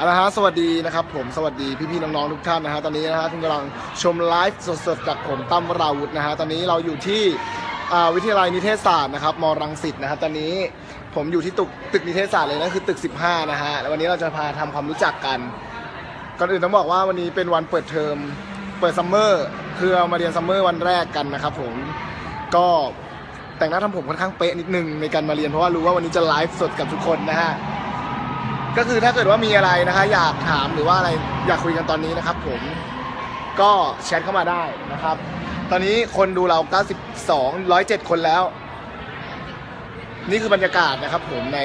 เอาละฮะสวัสดีนะครับผมสวัสดีพี่ๆน้องๆทุกท่านนะฮะตอนนี้นะฮะคุณกำลังชมไลฟ์สดๆจากผมตั้มวราวุธนะฮะตอนนี้เราอยู่ที่อ่าวิทยาลัยนิเทศศาสตร์นะครับมรังสิตนะครับตอนนี้ผมอยู่ที่ตึกตึกนิเทศศาสตร์เลยนะคือตึก 15 นะฮะแล้ววันนี้เราจะพาทำความรู้จักกันก่อนอื่นต้องบอกว่าวันนี้เป็นวันเปิดเทอมเปิดซัมเมอร์คือเรามาเรียนซัมเมอร์วันแรกกันนะครับผมก็แต่งหน้าทำผมค่อนข้างเป๊ะนิดนึงในการมาเรียนเพราะว่ารู้ว่าวันนี้จะไลฟ์สดกับทุกคนนะฮะ ก็คือถ้าเกิดว่ามีอะไรนะคะ อยากถามหรือว่าอะไรอยากคุยกันตอนนี้นะครับ ผมก็แชทเข้ามาได้นะครับ ตอนนี้คนดูเรา 92 107 คนแล้ว นี่คือบรรยากาศนะครับ ผมใน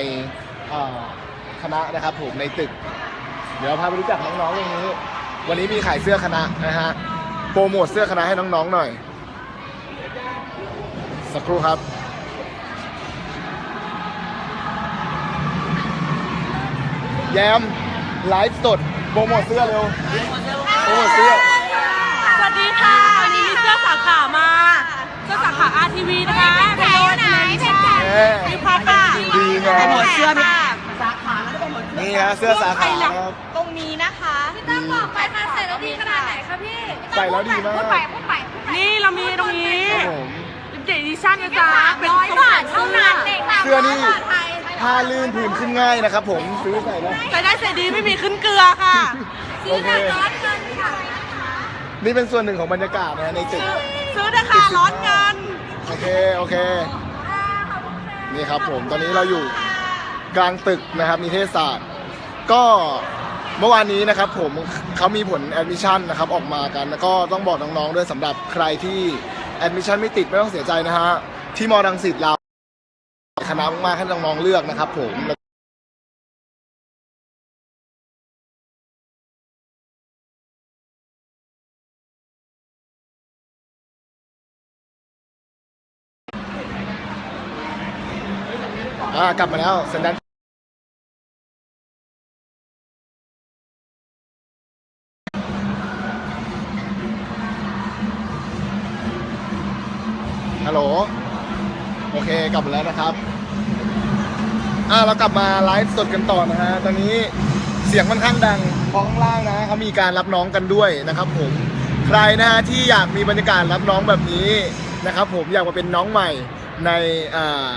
คณะนะครับ ผมในตึก เดี๋ยวพาไปรู้จักน้องๆตรงนี้ วันนี้มีขายเสื้อคณะนะฮะโปรโมทเสื้อคณะให้น้องๆหน่อย สักครู่ครับ แยมไลฟ์สดโปรโมทเสื้อเร็วโปรโมทเสื้อสวัสดีค่ะ วันนี้มีเสื้อสาขามาเสื้อสาขา RTV นะคะเพนโดไหนเพนแขนเอ้ยมีความเป็นจริงดีงามโปรโมทเสื้อมีนี่ฮะเสื้อสาขานะครับ ตรงนี้นะคะพี่ตั้งบอกไปค่ะใส่แล้วดีขนาดไหนคะพี่ใส่แล้วดีมากนี่เรามีตรงนี้ครับผม ลิปเดดิชั่นนะจ๊ะ เป็นร้อยบาทเท่านั้นเองเสื้อนี่ ผ้าลื่นผื่นขึ้นง่ายนะครับผมซื้อใส่ได้ใส่ได้ใส่ดีไม่มีขึ้นเกลือค่ะโอเคนี่เป็นส่วนหนึ่งของบรรยากาศนะฮะในตึกซื้อนะคะร้อนเงินโอเคโอเค นี่ครับผมตอนนี้เราอยู่กลางตึกนะครับนิเทศศาสตร์ ก็เมื่อวานนี้นะครับผมเขามีผลแอดมิชชั่นนะครับออกมากัน แล้วก็ต้องบอกน้องๆด้วยสำหรับใครที่แอดมิชชั่นไม่ติดไม่ต้องเสียใจนะฮะที่มอดังสิตเรา คณะมากๆให้น้องๆเลือกนะครับผมอ่ากลับมาแล้วสัญญาณฮัลโหล โอเค กลับมาแล้วนะครับ อ่าเรากลับมาไลฟ์สดกันต่อนะฮะ ตอนนี้เสียงค่อนข้างดังเพราะข้างล่างนะเขามีการรับน้องกันด้วยนะครับผม ใครนะฮะที่อยากมีบรรยากาศรับน้องแบบนี้นะครับผมอยากมาเป็นน้องใหม่ในอ่า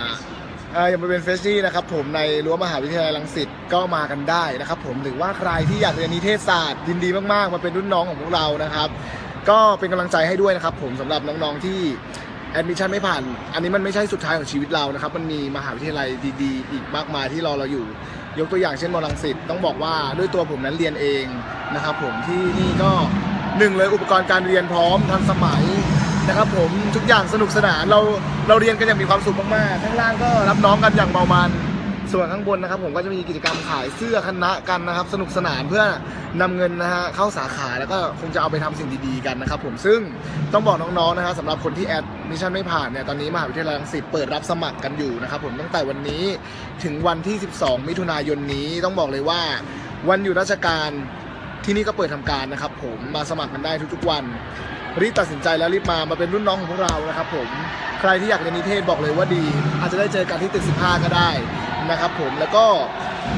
อ่ออย่างบริเวณเฟสซี่นะครับผมในรั้วมหาวิทยาลัยรังสิตก็มากันได้นะครับผมหรือว่าใครที่อยากเรียนนิเทศศาสตร์ยินดีมากๆ มาเป็นรุ่นน้องของพวกเรานะครับ ก็เป็นกำลังใจให้ด้วยนะครับผมสำหรับน้องๆที่ ดมิชชั่นไม่ผ่าน อันนี้มันไม่ใช่สุดท้ายของชีวิตเรานะครับ มันมีมหาวิทยาลัยดีๆ อีกมากมายที่รอเราอยู่ ยกตัวอย่างเช่นมอลังสิตต้องบอกว่าด้วยตัวผมนั้นเรียนเองนะครับ ผมที่นี่ก็หนึ่งเลยอุปกรณ์การเรียนพร้อมทันสมัยนะครับผมทุกอย่างสนุกสนานเราเราเรียนกันอย่างมีความสุขมากๆข้างล่างก็รับน้องกันอย่างเมามัน ส่วนข้างบนนะครับ ผมก็จะมีกิจกรรมขายเสื้อคณะกันนะครับ สนุกสนานเพื่อนำเงินนะฮะเข้าสาขาแล้วก็คงจะเอาไปทำสิ่งดีๆกันนะครับผมซึ่งต้องบอกน้องๆนะฮะสำหรับคนที่แอดมิชชั่นไม่ผ่านเนี่ยตอนนี้มหาวิทยาลัยรังสิตเปิดรับสมัครกันอยู่นะครับผมตั้งแต่วันนี้ถึงวันที่ 12 มิถุนายนนี้ต้องบอกเลยว่าวันอยู่ราชการที่นี่ก็เปิดทำการนะครับ ผมมาสมัครกันได้ทุกๆวันรีบตัดสินใจแล้วรีบมามาเป็นรุ่นน้องของพวกเรานะครับผมใครที่อยากเรียนนิเทศบอกเลยว่าดี อาจจะได้เจอกันที่ตึก15 ก็ได้ นะครับผมแล้วก็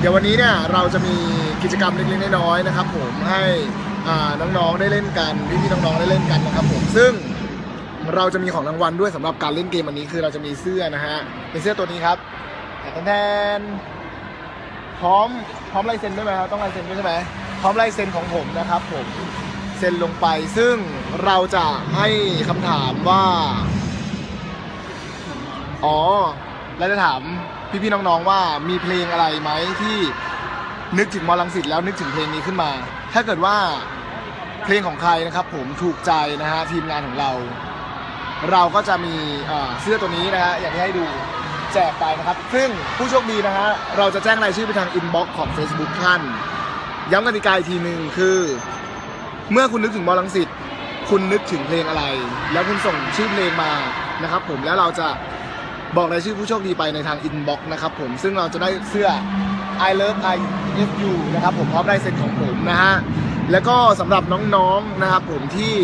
เดี๋ยววันนี้เนี่ยเราจะมีกิจกรรมเล็กๆน้อยๆนะครับ ผมให้น้องๆได้เล่นกันพี่ๆน้องๆได้เล่นกันนะครับ ผมซึ่งเราจะมีของรางวัลด้วยสำหรับการเล่นเกมวันนี้คือเราจะมีเสื้อนะฮะเป็นเสื้อตัวนี้ครับแทนๆพร้อมพร้อมลายเซ็นด้วยไหมครับต้องลายเซ็นด้วยใช่ไหมพร้อมลายเซ็นของผมนะครับ ผมเซ็นลงไปซึ่งเราจะให้คำถามว่า อ๋อแล้วจะถาม พี่ๆน้องๆว่ามีเพลงอะไรไหมที่นึกถึงมอลังสิตแล้วนึกถึงเพลงนี้ขึ้นมา ถ้าเกิดว่าเพลงของใครนะครับ ผมถูกใจนะฮะทีมงานของเรา เราก็จะมีเสื้อตัวนี้นะฮะอย่างที่ให้ดูแจกไปนะครับ ซึ่งผู้โชคดีนะฮะเราจะแจ้งรายชื่อไปทางอินบ็อกซ์ของ Facebook ท่านย้ำกติกาอีกทีหนึ่งคือ เมื่อคุณนึกถึงมอลังสิตคุณนึกถึงเพลงอะไร แล้วคุณส่งชื่อเพลงมานะครับ ผมแล้วเราจะ บอกรายชื่อผู้โชคดีไปในทางอินบ็อกซ์นะครับผมซึ่งเราจะได้เสื้อ I love I F U นะครับผมพร้อมได้เซ็นของผมนะฮะแล้วก็สำหรับน้องๆนะครับผมที่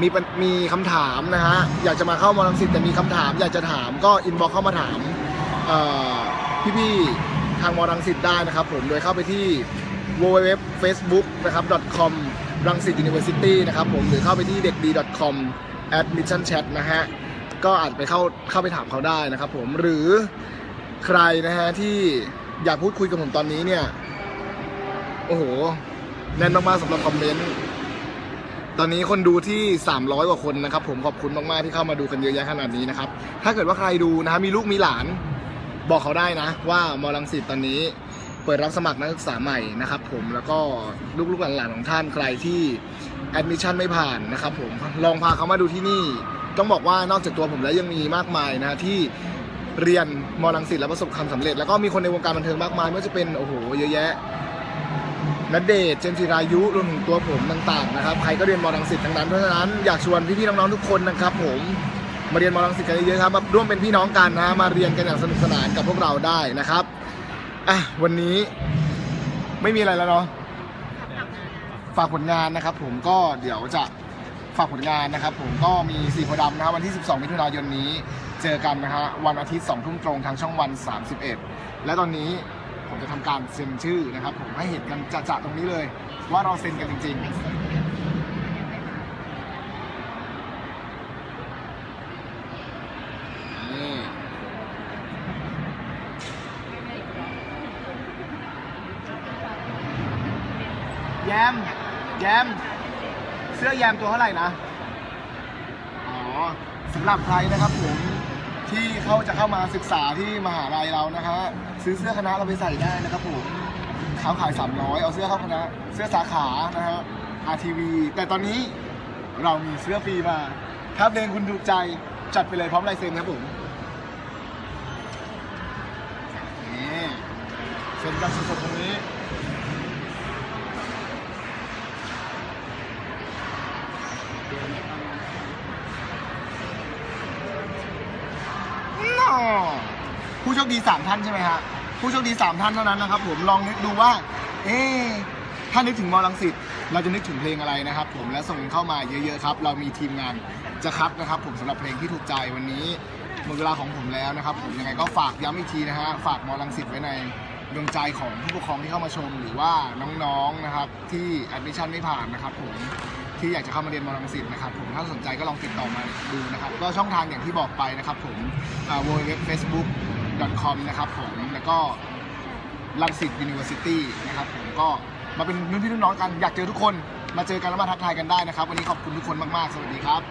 มีมีคำถามนะฮะอยากจะมาเข้ามอลังสิตแต่มีคำถาม อยากจะถามก็อินบ็อกเข้ามาถามพี่ๆทางมรังสิตได้นะครับผมโดยเข้าไปที่ www facebook นะครับ com รังสิต university นะครับผมหรือเข้าไปที่เด็กดี com admission chat นะฮะ ก็อาจไปเข้าเข้าไปถามเขาได้นะครับ ผมหรือใครนะฮะที่อยากพูดคุยกับผมตอนนี้เนี่ย โอ้โห แน่นมากๆสำหรับคอมเมนต์ตอนนี้คนดูที่ 300 กว่าคนนะครับ ผมขอบคุณมากๆที่เข้ามาดูกันเยอะแยะขนาดนี้นะครับ ถ้าเกิดว่าใครดูนะฮะมีลูกมีหลาน บอกเขาได้นะ ว่ามอลังสิตตอนนี้เปิดรับสมัครนักศึกษาใหม่นะครับ ผมแล้วก็ลูกๆหลานๆของท่านใครที่แอดมิชชั่นไม่ผ่านนะครับ ผมลองพาเขามาดูที่นี่ ต้องบอกว่านอกจากตัวผมแล้วยังมีมากมายนะที่เรียนมอลังสิตแล้วประสบความสำเร็จ แล้วก็มีคนในวงการบันเทิงมากมายไม่ว่าจะเป็นโอ้โหเยอะแยะนัดเดทเจมส์จิรายุรวมถึงตัวผมต่างๆนะครับใครก็เรียนมอลังสิตทั้งนั้นเพราะฉะนั้นอยากชวนพี่ๆน้องๆทุกคนนะครับ ผมมาเรียนมอลังสิตกันเยอะๆครับมาร่วมเป็นพี่น้องกันนะมาเรียนกันอย่างสนุกสนานกับพวกเราได้นะครับอะวันนี้ไม่มีอะไรแล้วเนาะฝากผลงานนะครับ ผมก็เดี๋ยวจะ ฝากผลงานนะครับผมก็มีสีโพธิ์ดำนะครับวันที่ 12 มิถุนายนนี้ เจอกันนะฮะวันอาทิตย์2ทุ่มตรงทางช่องวัน 31 และตอนนี้ผมจะทำการเซ็นชื่อนะครับ ผมให้เห็นกันจะๆตรงนี้เลย ว่าเราเซ็นกันจริง ๆแยมแยม เสื้อแยมตัวเท่าไหร่นะ อ๋อสำหรับใครนะครับผมที่เขาจะเข้ามาศึกษาที่มหาลัยเรานะฮะซื้อเสื้อคณะเราไปใส่ได้นะครับผมเขาขาย 300 เอาเสื้อเข้าคณะ เสื้อสาขานะฮะ RTV แต่ตอนนี้เรามีเสื้อฟรีมาถ้าเพลงคุณถูกใจจัดไปเลยพร้อมลายเซ็นครับผมนี่เซ็นกันสดๆตรงนี้ น่อผู้โชค ดีสามท่านใช่ไหมฮะผู้โชคดีสามท่านเท่านั้นนะครับผมลองนึกดูว่า เอ๊ะถ้านึกถึงมอลังสิตเราจะนึกถึงเพลงอะไรนะครับ ผมและส่งเข้ามาเยอะๆครับ เรามีทีมงานจะคัดนะครับ ผมสำหรับเพลงที่ถูกใจวันนี้หมดเวลาของผมแล้วนะครับ ผมยังไงก็ฝากย้ำอีกทีนะฮะฝากมอลังสิตไว้ในดวงใจของผู้ปกครองที่เข้ามาชม หรือว่าน้องๆนะครับ ที่แอดมิชชั่นไม่ผ่านนะครับ ผมที่อยากจะเข้ามาเรียนมอลังสิตนะครับผมถ้าสนใจก็ลองติดต่อมาดูนะครับ ก็ช่องทางอย่างที่บอกไปนะครับ ผม w w w facebook com นะครับผมแล้วก็ลังสิตยูนิเวอร์ซิตี้นะครับผมก็มาเป็นรุ่นพี่รุ่นน้องกันอยากเจอทุกคนมาเจอกันแล้วมาทักทายกันได้นะครับ วันนี้ขอบคุณทุกคนมากๆ สวัสดีครับ